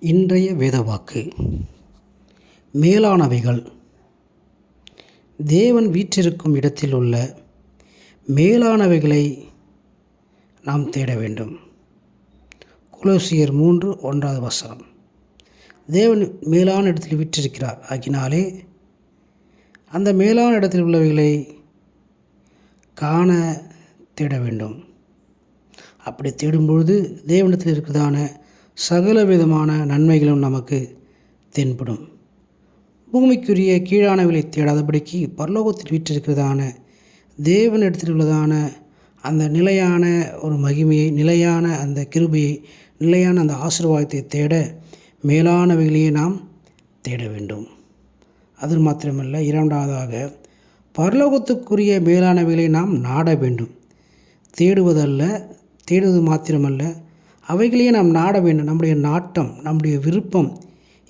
இன்றைய வேதவாக்கு. மேலானவைகள். தேவன் வீற்றிருக்கும் இடத்தில் உள்ள மேலானவைகளை நாம் தேட வேண்டும். குலோசியர் மூன்று ஒன்றாவது வசனம். தேவன் மேலான இடத்தில் வீற்றிருக்கிறார். ஆகினாலே அந்த மேலான இடத்தில் உள்ளவைகளை காண தேட வேண்டும். அப்படி தேடும்பொழுது தேவனிடத்தில் இருக்கிறதான சகல விதமான நன்மைகளும் நமக்கு தென்படும். பூமிக்குரிய கீழானவர்களை தேடாதபடிக்கு பரலோகத்தில் வீற்றிருக்கிறதான தேவனிடத்தில் உள்ளதான அந்த நிலையான ஒரு மகிமையை நிலையான அந்த கிருபையை நிலையான அந்த ஆசீர்வாதத்தை தேட மேலானவைகளையே நாம் தேட வேண்டும். அது மாத்திரமல்ல இரண்டாவதாக பரலோகத்துக்குரிய மேலானவைகளை நாம் நாட வேண்டும். தேடுவதல்ல தேடுவது மாத்திரமல்ல அவைகளையே நாம் நாட வேண்டும். நம்முடைய நாட்டம் நம்முடைய விருப்பம்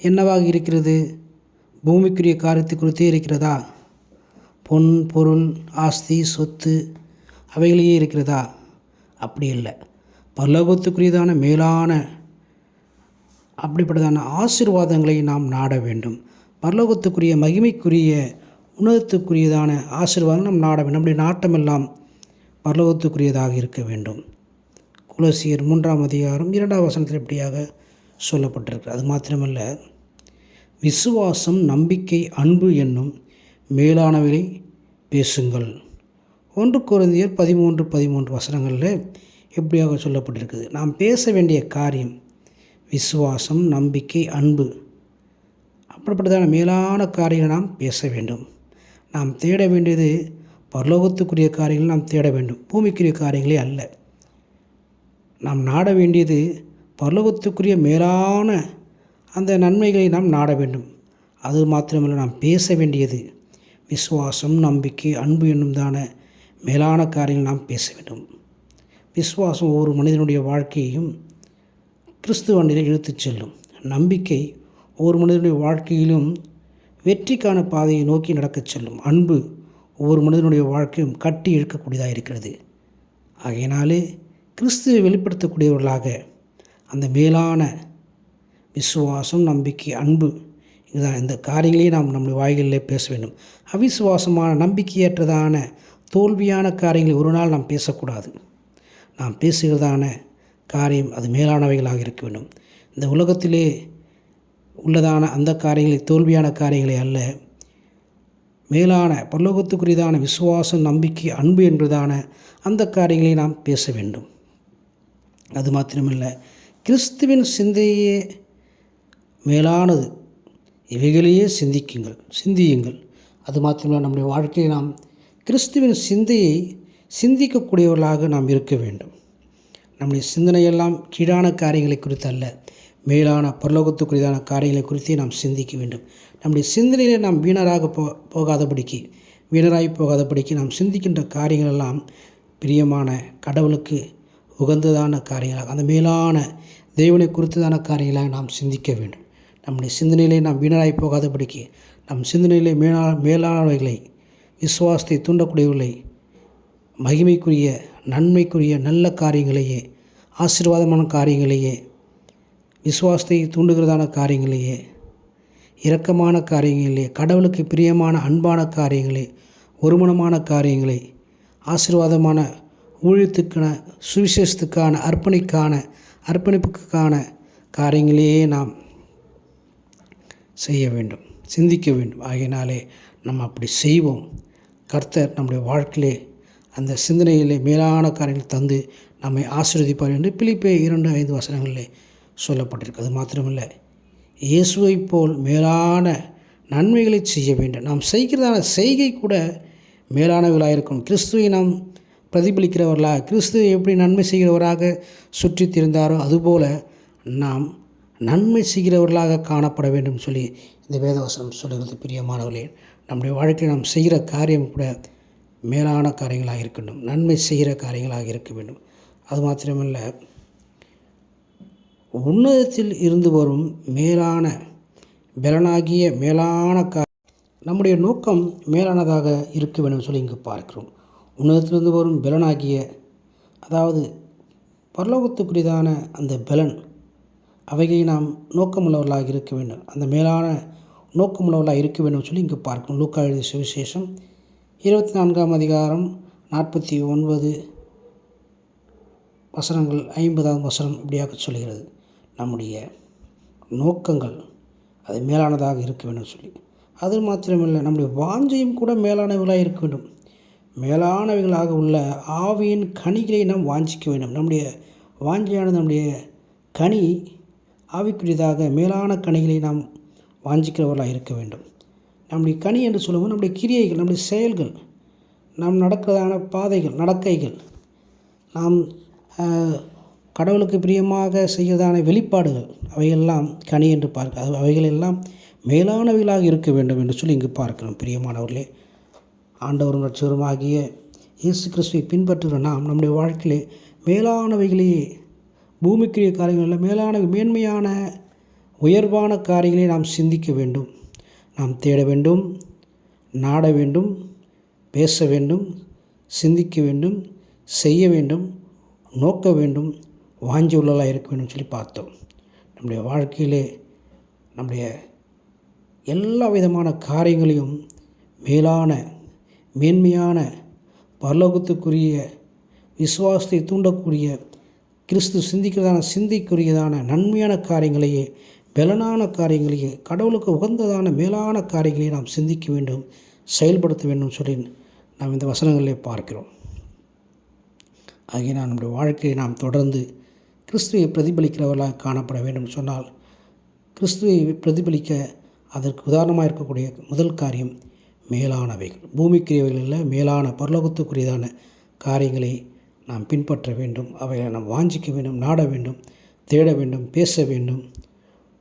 என்னவாக இருக்கிறது? பூமிக்குரிய காரியத்தை குறித்தே இருக்கிறதா? பொன் பொருள் ஆஸ்தி சொத்து அவைகளையே இருக்கிறதா? அப்படி இல்லை. பல்லோகத்துக்குரியதான மேலான அப்படிப்பட்டதான ஆசிர்வாதங்களை நாம் நாட வேண்டும். பரலோகத்துக்குரிய மகிமைக்குரிய உணவத்துக்குரியதான ஆசீர்வாதம் நாம் நாட வேண்டும். நம்முடைய நாட்டமெல்லாம் பரலோகத்துக்குரியதாக இருக்க வேண்டும். குலசியர் மூன்றாம் அதிகாரம் இரண்டாம் வசனத்தில் எப்படியாக சொல்லப்பட்டிருக்கு அது மாத்திரமல்ல விசுவாசம் நம்பிக்கை அன்பு என்னும் மேலானவரை பேசுங்கள். ஒன்று குருந்தியர் பதிமூன்று பதிமூன்று வசனங்களில் எப்படியாக சொல்லப்பட்டிருக்குது. நாம் பேச வேண்டிய காரியம் விசுவாசம் நம்பிக்கை அன்பு. அப்படிப்பட்டதான மேலான காரியங்களை நாம் பேச வேண்டும். நாம் தேட வேண்டியது பரலோகத்துக்குரிய காரியங்கள் நாம் தேட வேண்டும். பூமிக்குரிய காரியங்களே அல்ல. நாம் நாட வேண்டியது பரலோகத்துக்குரிய மேலான அந்த நன்மைகளை நாம் நாட வேண்டும். அது மாத்திரமல்ல நாம் பேச வேண்டியது. விசுவாசம் நம்பிக்கை அன்பு என்னும் தான மேலான காரியங்கள் நாம் பேச வேண்டும். விசுவாசம் ஒவ்வொரு மனிதனுடைய வாழ்க்கையையும் கிறிஸ்துவ நிலை இழுத்துச் செல்லும். நம்பிக்கை ஒவ்வொரு மனிதனுடைய வாழ்க்கையிலும் வெற்றிக்கான பாதையை நோக்கி நடக்கச் செல்லும். அன்பு ஒவ்வொரு மனிதனுடைய வாழ்க்கையும் கட்டி இழுக்கக்கூடியதாக இருக்கிறது. ஆகையினாலே கிறிஸ்துவை வெளிப்படுத்தக்கூடியவர்களாக அந்த மேலான விசுவாசம் நம்பிக்கை அன்பு இதுதான். இந்த காரியங்களையும் நாம் நம்முடைய வாய்களிலே பேச வேண்டும். அவிசுவாசமான நம்பிக்கையற்றதான தோல்வியான காரியங்களை ஒரு நாள் நாம் பேசக்கூடாது. நாம் பேசுகிறதான காரியம் அது மேலானவைகளாக இருக்க வேண்டும். இந்த உலகத்திலே உள்ளதான அந்த காரியங்களை தோல்வியான காரியங்களை அல்ல. மேலான பரலோகத்துக்குரியதான விசுவாசம் நம்பிக்கை அன்பு என்பதான அந்த காரியங்களை நாம் பேச வேண்டும். அது மாத்திரமல்ல. கிறிஸ்துவின் சிந்தையே மேலானது. இவைகளையே சிந்திக்குங்கள் சிந்தியுங்கள். அது மாத்திரமல்ல நம்முடைய வாழ்க்கையை நாம் கிறிஸ்துவின் சிந்தையை சிந்திக்கக்கூடியவர்களாக நாம் இருக்க வேண்டும். நம்முடைய சிந்தனையெல்லாம் கீழான காரியங்களை குறித்து அல்ல மேலான பரலோகத்துக்குரியதான காரியங்களை குறித்தே நாம் சிந்திக்க வேண்டும். நம்முடைய சிந்தனையில் நாம் வீணராக போ போகாதபடிக்கு வீணராகி போகாதபடிக்கு நாம் சிந்திக்கின்ற காரியங்களெல்லாம் பிரியமான கடவுளுக்கு உகந்ததான காரியங்களாக அந்த மேலான தேவனை குறித்ததான காரியங்களாக நாம் சிந்திக்க வேண்டும். நம்முடைய சிந்தனையிலே நாம் வீணராகி போகாதபடிக்கு நம் சிந்தனையிலே மேலா மேலானவைகளை விசுவாசத்தை தூண்டக்கூடியவர்களை மகிமைக்குரிய நன்மைக்குரிய நல்ல காரியங்களையே ஆசீர்வாதமான காரியங்களையே விசுவாசத்தை தூண்டுகிறதான காரியங்களையே இரக்கமான காரியங்களே கடவுளுக்கு பிரியமான அன்பான காரியங்களே ஒருமனமான காரியங்களை ஆசீர்வாதமான ஊழியத்துக்கான சுவிசேஷத்துக்கான அர்ப்பணிக்கான அர்ப்பணிப்புக்கான காரியங்களையே நாம் செய்ய வேண்டும் சிந்திக்க வேண்டும். ஆகையினாலே நம்ம அப்படி செய்வோம். கர்த்தர் நம்முடைய வாழ்க்கையிலே அந்த சிந்தனையிலே மேலான காரியங்கள் தந்து நம்மை ஆசீர்வதிப்பார் என்று பிலிப்பே இரண்டு ஐந்து வசனங்களிலே சொல்லப்பட்டிருக்கு. அது மாத்திரமல்ல இயேசுவை போல் மேலான நன்மைகளை செய்ய வேண்டும். நாம் செய்கிறதான செய்கை கூட மேலானவர்களாக இருக்கும் கிறிஸ்துவை நாம் பிரதிபலிக்கிறவர்களாக கிறிஸ்து எப்படி நன்மை செய்கிறவராக சுற்றி திரிந்தாரோ அதுபோல் நாம் நன்மை செய்கிறவர்களாக காணப்பட வேண்டும் சொல்லி இந்த வேதவசனம் சொல்கிறது பிரியமானவர்களே நம்முடைய வாழ்க்கையில் நாம் செய்கிற காரியம் கூட மேலான காரியங்களாக இருக்கணும் நன்மை செய்கிற காரியங்களாக இருக்க வேண்டும். அது மாத்திரமல்ல உன்னதத்தில் இருந்து வரும் மேலான பலனாகிய மேலான கா நம்முடைய நோக்கம் மேலானதாக இருக்க வேண்டும் சொல்லி இங்கு பார்க்கிறோம். உன்னதத்திலிருந்து வரும் பலனாகிய அதாவது பரலோகத்துக்குரியதான அந்த பலன் அவைகளை நாம் நோக்கமுள்ளவர்களாக இருக்க வேண்டும். அந்த மேலான நோக்கமுள்ளவர்களாக இருக்க வேண்டும் சொல்லி இங்கே பார்க்கணும் லூக்கா எழுதிய சுவிசேஷம் இருபத்தி நான்காம் அதிகாரம் நாற்பத்தி ஒன்பது வசனங்கள் ஐம்பதாம் வசனம் இப்படியாக சொல்கிறது. நம்முடைய நோக்கங்கள் அது மேலானதாக இருக்க வேண்டும் சொல்லி. அது மாத்திரமில்லை நம்முடைய வாஞ்சையும் கூட மேலானவர்களாக இருக்க வேண்டும். மேலானவைகளாக உள்ள ஆவியின் கனிகளை நாம் வாஞ்சிக்க வேண்டும். நம்முடைய வாஞ்சியானது நம்முடைய கனி ஆவிக்குரியதாக மேலான கனிகளை நாம் வாஞ்சிக்கிறவர்களாக இருக்க வேண்டும். நம்முடைய கனி என்று சொல்லும்போது நம்முடைய கிரியைகள் நம்முடைய செயல்கள் நாம் நடக்கிறதான பாதைகள் நடக்கைகள் நாம் கடவுளுக்கு பிரியமாக செய்கிறதான வெளிப்பாடுகள் அவையெல்லாம் கனி என்று பார்க்க அவைகள் அவைகளெல்லாம் மேலானவைகளாக இருக்க வேண்டும் என்று சொல்லி இங்கு பார்க்கிறோம். பிரியமானவர்களே ஆண்டவரும் ரட்சகருமாகிய இயேசு கிறிஸ்துவை பின்பற்றுகிற நாம் நம்முடைய வாழ்க்கையிலே மேலானவைகளையே பூமிக்குரிய காரியங்களில் மேலான மேன்மையான உயர்வான காரியங்களை நாம் சிந்திக்க வேண்டும். நாம் தேட வேண்டும் நாட வேண்டும் பேச வேண்டும் சிந்திக்க வேண்டும் செய்ய வேண்டும் நோக்க வேண்டும் வாஞ்சி உள்ளலாக இருக்க வேண்டும் சொல்லி பார்த்தோம். நம்முடைய வாழ்க்கையிலே நம்முடைய எல்லா விதமான காரியங்களையும் மேலான மேன்மையான பரலோகத்துக்குரிய விசுவாசத்தை தூண்டக்கூடிய கிறிஸ்து சிந்திக்கிறதான சிந்திக்குரியதான நன்மையான காரியங்களையே பலனான காரியங்களையே கடவுளுக்கு உகந்ததான மேலான காரியங்களை நாம் சிந்திக்க வேண்டும் செயல்படுத்த வேண்டும் சொல்லி நாம் இந்த வசனங்களிலே பார்க்கிறோம். ஆகிய நம்முடைய வாழ்க்கையை நாம் தொடர்ந்து கிறிஸ்துவை பிரதிபலிக்கிறவர்களாக காணப்பட வேண்டும் சொன்னால் கிறிஸ்துவை பிரதிபலிக்க அதற்கு உதாரணமாக இருக்கக்கூடிய முதல் காரியம் மேலானவைகள். பூமிக்குரியவைகளில் மேலான பரலோகத்துக்குரியதான காரியங்களை நாம் பின்பற்ற வேண்டும். அவைகளை நாம் வாஞ்சிக்க வேண்டும் நாட வேண்டும் தேட வேண்டும் பேச வேண்டும்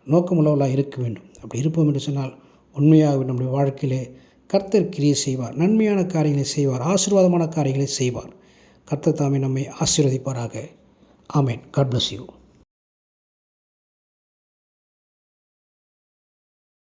நோக்கமுள்ளவர்களாக இருக்க வேண்டும். அப்படி இருப்போம் என்று சொன்னால் உண்மையாக நம்முடைய வாழ்க்கையிலே கர்த்தர் கிரியை செய்வார். நன்மையான காரியங்களை செய்வார். ஆசீர்வாதமான காரியங்களை செய்வார். கர்த்தர் தாமே நம்மை ஆசீர்வதிப்பாராக. ஆமேன். God bless you